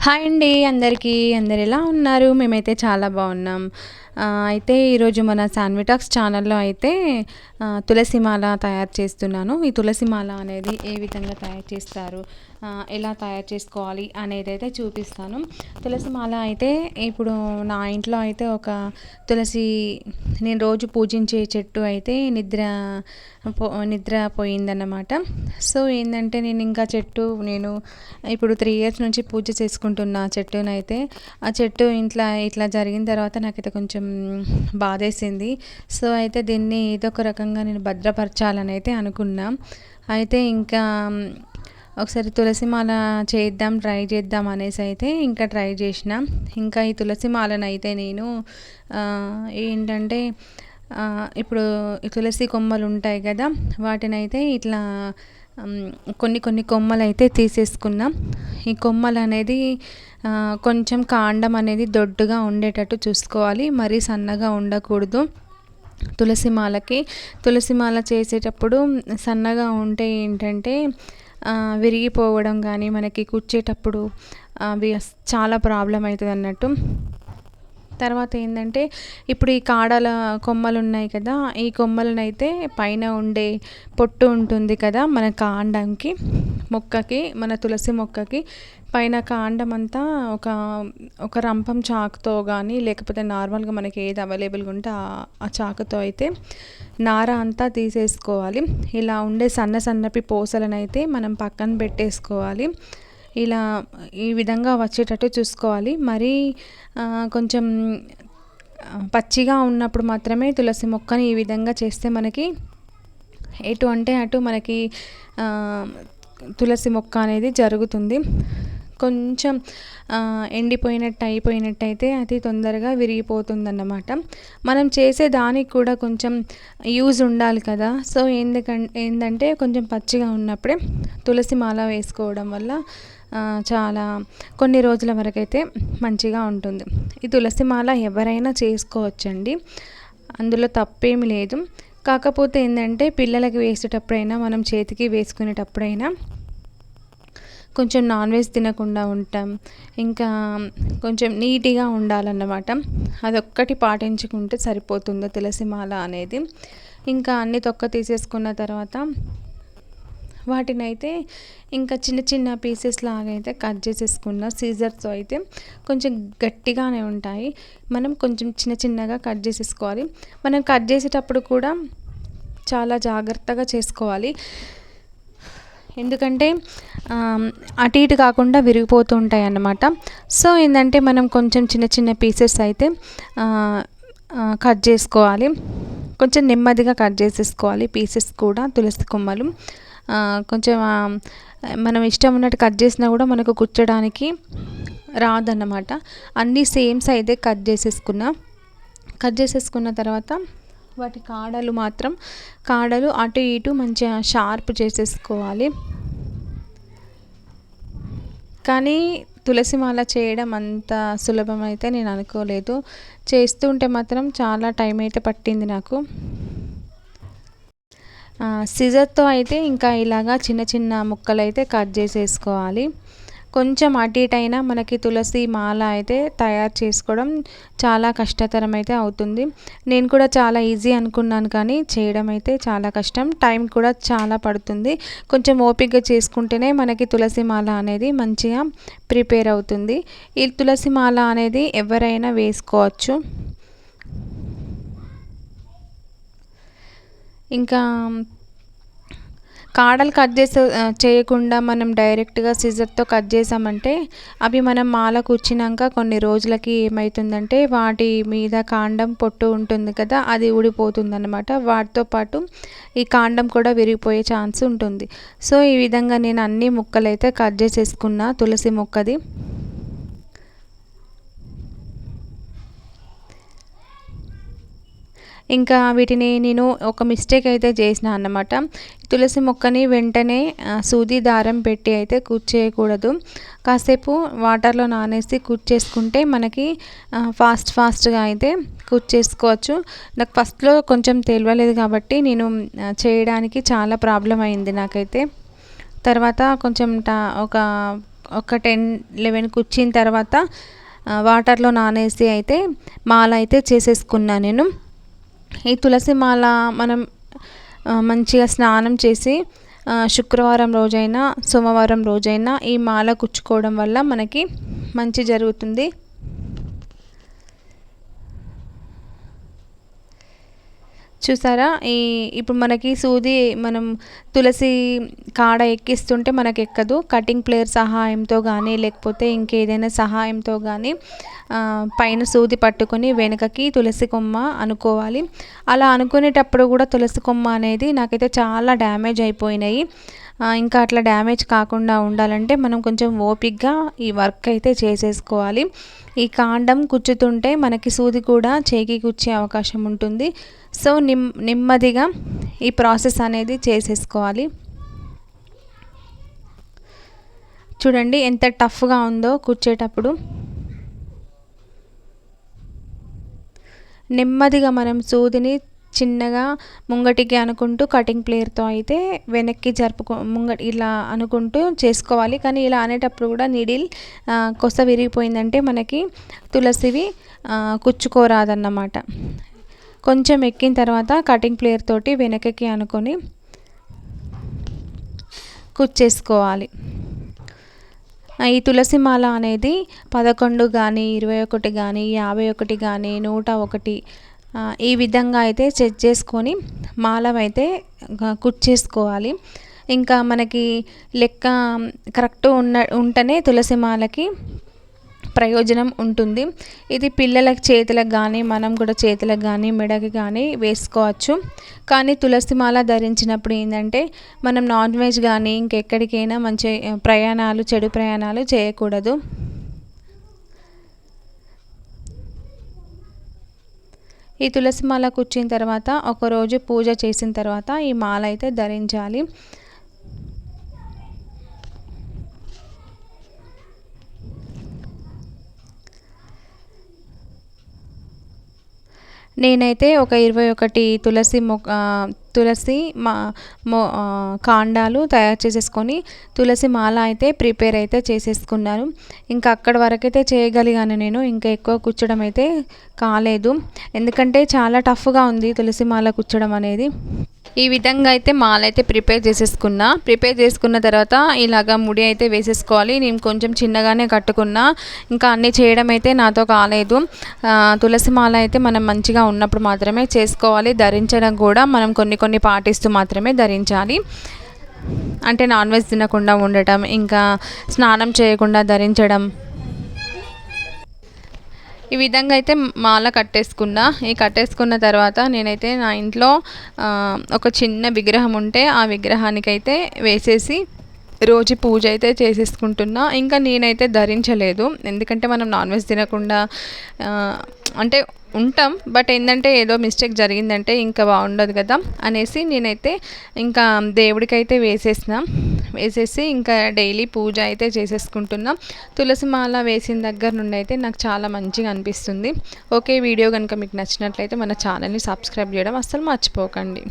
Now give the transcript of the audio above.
Hi అండి అందరికీ. అందరు ఎలా ఉన్నారు? మేమైతే చాలా బాగున్నాం. అయితే ఈరోజు మన శాన్విటాక్స్ ఛానల్లో అయితే తులసిమాల తులసి మాల తయారు చేస్తున్నాను. ఈ తులసి మాల అనేది ఏ విధంగా తయారు చేస్తారు ఎలా తయారు చేసుకోవాలి అనేది అయితే చూపిస్తాను. తులసి మాల అయితే ఇప్పుడు నా ఇంట్లో అయితే ఒక తులసి నేను రోజు పూజించే చెట్టు అయితే నిద్ర పో నిద్ర పోయిందన్నమాట. సో ఏంటంటే నేను ఇంకా చెట్టు నేను ఇప్పుడు త్రీ ఇయర్స్ నుంచి పూజ చేసుకుంటున్న చెట్టునైతే ఆ చెట్టు ఇంట్లో ఇట్లా జరిగిన తర్వాత నాకైతే కొంచెం బాధేసింది. సో అయితే దీన్ని ఏదో ఒక రకంగా నేను భద్రపరచాలని అయితే అనుకున్నా. అయితే ఇంకా ఒకసారి తులసి మాల చేద్దాం ట్రై చేద్దాం అనేసి అయితే ఇంకా ట్రై చేసిన. ఇంకా ఈ తులసి మాలను అయితే నేను ఏంటంటే ఇప్పుడు తులసి కొమ్మలు ఉంటాయి కదా వాటిని అయితే ఇట్లా కొన్ని కొన్ని కొమ్మలు అయితే తీసేసుకున్నాం. ఈ కొమ్మలు అనేది కొంచెం కాండం అనేది దొడ్డుగా ఉండేటట్టు చూసుకోవాలి. మరీ సన్నగా ఉండకూడదు. తులసి మాలకి తులసి మాల చేసేటప్పుడు సన్నగా ఉంటే ఏంటంటే విరిగిపోవడం కానీ మనకి కుచ్చేటప్పుడు అవి చాలా ప్రాబ్లం అవుతుంది అన్నట్టు. తర్వాత ఏంటంటే ఇప్పుడు ఈ కాడల కొమ్మలు ఉన్నాయి కదా ఈ కొమ్మలనైతే పైన ఉండే పొట్టు ఉంటుంది కదా మన కాండంకి. మొక్కకి మన తులసి మొక్కకి పైన కాండం అంతా ఒక ఒక రంపం చాకుతో కానీ లేకపోతే నార్మల్గా మనకి ఏది అవైలబుల్గా ఉంటే ఆ- చాకుతో అయితే నార అంతా తీసేసుకోవాలి. ఇలా ఉండే సన్న సన్నపి పూసలనైతే అయితే మనం పక్కన పెట్టేసుకోవాలి. ఇలా ఈ విధంగా వచ్చేటట్టు చూసుకోవాలి. మరీ కొంచెం పచ్చిగా ఉన్నప్పుడు మాత్రమే తులసి మొక్కని ఈ విధంగా చేస్తే మనకి ఎటు అంటే అటు మనకి తులసి మొక్క అనేది జరుగుతుంది. కొంచెం ఎండిపోయినట్టు అయిపోయినట్టయితే అది తొందరగా విరిగిపోతుందన్నమాట. మనం చేసే దానికి కూడా కొంచెం యూజ్ ఉండాలి కదా. సో ఎందుకంటే ఏంటంటే కొంచెం పచ్చిగా ఉన్నప్పుడే తులసి మాల వేసుకోవడం వల్ల చాలా కొన్ని రోజుల వరకైతే మంచిగా ఉంటుంది. ఈ తులసి మాల ఎవరైనా చేసుకోవచ్చండి. అందులో తప్పేమి లేదు. కాకపోతే ఏంటంటే పిల్లలకి వేసేటప్పుడైనా మనం చేతికి వేసుకునేటప్పుడైనా కొంచెం నాన్ వెజ్ తినకుండా ఉంటాం. ఇంకా కొంచెం నీట్గా ఉండాలన్నమాట. అదొక్కటి పాటించుకుంటే సరిపోతుందో తులసి మాల అనేది. ఇంకా అన్ని తొక్క తీసేసుకున్న తర్వాత వాటిని అయితే ఇంకా చిన్న చిన్న పీసెస్ లాగా అయితే కట్ చేసేసుకున్న సీజర్తో అయితే కొంచెం గట్టిగానే ఉంటాయి. మనం కొంచెం చిన్న చిన్నగా కట్ చేసేసుకోవాలి. మనం కట్ చేసేటప్పుడు కూడా చాలా జాగ్రత్తగా చేసుకోవాలి. ఎందుకంటే అటు ఇటు కాకుండా విరిగిపోతూ ఉంటాయి అన్నమాట సో ఏంటంటే మనం కొంచెం చిన్న చిన్న పీసెస్ అయితే కట్ చేసుకోవాలి. కొంచెం నెమ్మదిగా కట్ చేసేసుకోవాలి. పీసెస్ కూడా తులసి కొమ్మలు. కొంచెం మనం ఇష్టం ఉన్నట్టు కట్ చేసినా కూడా మనకు కుచ్చడానికి రాదన్నమాట. అన్నీ సేమ్ సైజే కట్ చేసేసుకున్నా. కట్ చేసేసుకున్న తర్వాత వాటి కాడలు మాత్రం కాడలు అటు ఇటు మంచిగా షార్ప్ చేసేసుకోవాలి. కానీ తులసి మాల చేయడం అంత సులభం అయితే నేను అనుకోలేదు. చేస్తుంటే మాత్రం చాలా టైం అయితే పట్టింది నాకు. సిజర్తో అయితే ఇంకా ఇలాగా చిన్న చిన్న ముక్కలు అయితే కట్ చేసేసుకోవాలి. కొంచెం అటు ఇటు అయినా మనకి తులసి మాల అయితే తయారు చేసుకోవడం చాలా కష్టతరం అయితే అవుతుంది. నేను కూడా చాలా ఈజీ అనుకున్నాను కానీ చేయడం అయితే చాలా కష్టం. టైం కూడా చాలా పడుతుంది. కొంచెం ఓపికగా చేసుకుంటేనే మనకి తులసి మాల అనేది మంచిగా ప్రిపేర్ అవుతుంది. ఈ తులసి మాల అనేది ఎవరైనా వేసుకోవచ్చు. ఇంకా కాడలు కట్ చేసే చేయకుండా మనం డైరెక్ట్గా సిజర్తో కట్ చేసామంటే అవి మనం మాల కూర్చినాక కొన్ని రోజులకి ఏమవుతుందంటే వాటి మీద కాండం పొట్టు ఉంటుంది కదా అది ఊడిపోతుంది అనమాట వాటితో పాటు ఈ కాండం కూడా విరిగిపోయే ఛాన్స్ ఉంటుంది. సో ఈ విధంగా నేను అన్ని ముక్కలైతే కట్ చేసేసుకున్నా తులసి మొక్కది. ఇంకా వీటిని నేను ఒక మిస్టేక్ అయితే చేసిన అన్నమాట. తులసి మొక్కని వెంటనే సూది దారం పెట్టి అయితే కూర్చేయకూడదు కాసేపు వాటర్లో నానేసి కూర్చేసుకుంటే మనకి ఫాస్ట్ ఫాస్ట్గా అయితే కూర్చేసుకోవచ్చు నాకు ఫస్ట్లో కొంచెం తెలియలేదు కాబట్టి నేను చేయడానికి చాలా ప్రాబ్లం అయింది నాకైతే. తర్వాత కొంచెం టా ఒక ఒక టెన్ లెవెన్ కూర్చిన తర్వాత వాటర్లో నానేసి అయితే మాల అయితే చేసేసుకున్నాను నేను. ఈ తులసి మాల మనం మంచిగా స్నానం చేసి శుక్రవారం రోజైనా సోమవారం రోజైనా ఈ మాల కుచ్చుకోవడం వల్ల మనకి మంచి జరుగుతుంది. చూసారా? ఈ ఇప్పుడు మనకి సూది మనం తులసి కాడ ఎక్కిస్తుంటే మనకు ఎక్కదు కటింగ్ ప్లేయర్ సహాయంతో కానీ లేకపోతే ఇంకేదైనా సహాయంతో కానీ పైన సూది పట్టుకొని వెనుకకి తులసి కొమ్మ అనుకోవాలి. అలా అనుకునేటప్పుడు కూడా తులసి కొమ్మ అనేది నాకైతే చాలా డ్యామేజ్ అయిపోయినాయి. ఇంకా అట్లా డ్యామేజ్ కాకుండా ఉండాలంటే మనం కొంచెం ఓపిక్గా ఈ వర్క్ అయితే చేసేసుకోవాలి. ఈ కాండం కుచ్చుతుంటే మనకి సూది కూడా చేకి కుచ్చే అవకాశం ఉంటుంది. సో నిమ్ నెమ్మదిగా ఈ ప్రాసెస్ అనేది చేసేసుకోవాలి. చూడండి ఎంత టఫ్గా ఉందో కుచ్చేటప్పుడు. నెమ్మదిగా మనం సూదిని చిన్నగా ముంగటికి అనుకుంటూ కటింగ్ ప్లేయర్తో అయితే వెనక్కి జరుపుకో ముంగటి ఇలా అనుకుంటూ చేసుకోవాలి. కానీ ఇలా అనేటప్పుడు కూడా నీడిల్ కొస విరిగిపోయిందంటే మనకి తులసివి కుచ్చుకోరాదన్నమాట. కొంచెం ఎక్కిన తర్వాత కటింగ్ ప్లేయర్ తోటి వెనకకి అనుకొని కుచ్చేసుకోవాలి. ఈ తులసి మాల అనేది పదకొండు కానీ ఇరవై ఒకటి కానీ యాభై ఒకటి కానీ నూట ఒకటి ఈ విధంగా అయితే చెక్ చేసుకొని మాలవైతే కుచ్చేసుకోవాలి ఇంకా మనకి లెక్క కరెక్ట్ ఉన్న ఉంటేనే తులసి మాలకి ప్రయోజనం ఉంటుంది. ఇది పిల్లలకి చేతులకు కానీ మనం కూడా చేతులకు కానీ మెడకి కానీ వేసుకోవచ్చు. కానీ తులసి మాల ధరించినప్పుడు ఏంటంటే మనం నాన్ వెజ్ కానీ ఇంకెక్కడికైనా మంచి ప్రయాణాలు చెడు ప్రయాణాలు చేయకూడదు. ఈ తులసి మాల కుచ్చిన తర్వాత ఒకరోజు పూజ చేసిన తర్వాత ఈ మాల అయితే ధరించాలి. నేనైతే ఒక ఇరవై ఒకటి తులసి మొక్క తులసి మా మో కాండాలు తయారు చేసేసుకొని తులసి మాల అయితే ప్రిపేర్ అయితే చేసేసుకున్నాను ఇంకా అక్కడ వరకైతే చేయగలిగాను నేను ఇంకా ఎక్కువ కూర్చోడం అయితే కాలేదు. ఎందుకంటే చాలా టఫ్గా ఉంది తులసి మాల కూర్చోడం అనేది. ఈ విధంగా అయితే మాల అయితే ప్రిపేర్ చేసేసుకున్నా. ప్రిపేర్ చేసుకున్న తర్వాత ఇలాగ ముడి అయితే వేసేసుకోవాలి. నేను కొంచెం చిన్నగానే కట్టుకున్నా. ఇంకా అన్నీ చేయడం అయితే నాతో కాలేదు. తులసి మాల అయితే మనం మంచిగా ఉన్నప్పుడు మాత్రమే చేసుకోవాలి. ధరించడం కూడా మనం కొన్ని కొన్ని పాటిస్తూ మాత్రమే ధరించాలి. అంటే నాన్ వెజ్ తినకుండా ఉండటం ఇంకా స్నానం చేయకుండా ధరించడం ఈ విధంగా అయితే మాల కట్టేసుకున్నా. ఈ కట్టేసుకున్న తర్వాత నేనైతే నా ఇంట్లో ఒక చిన్న విగ్రహం ఉంటే ఆ విగ్రహానికైతే వేసేసి రోజు పూజ అయితే చేసేసుకుంటున్నా. ఇంకా నేనైతే ధరించలేదు. ఎందుకంటే మనం నాన్ వెజ్ తినకుండా అంటే ఉంటాం. బట్ ఏంటంటే ఏదో మిస్టేక్ జరిగిందంటే ఇంకా బాగుండదు కదా అనేసి నేనైతే ఇంకా దేవుడికైతే వేసేసిన. వేసేసి ఇంకా డైలీ పూజ అయితే చేసేసుకుంటున్నాం. తులసి మాల వేసిన దగ్గర నుండి అయితే నాకు చాలా మంచిగా అనిపిస్తుంది. ఓకే వీడియో కనుక మీకు నచ్చినట్లయితే మన ఛానల్ని సబ్స్క్రైబ్ చేయడం అస్సలు మర్చిపోకండి.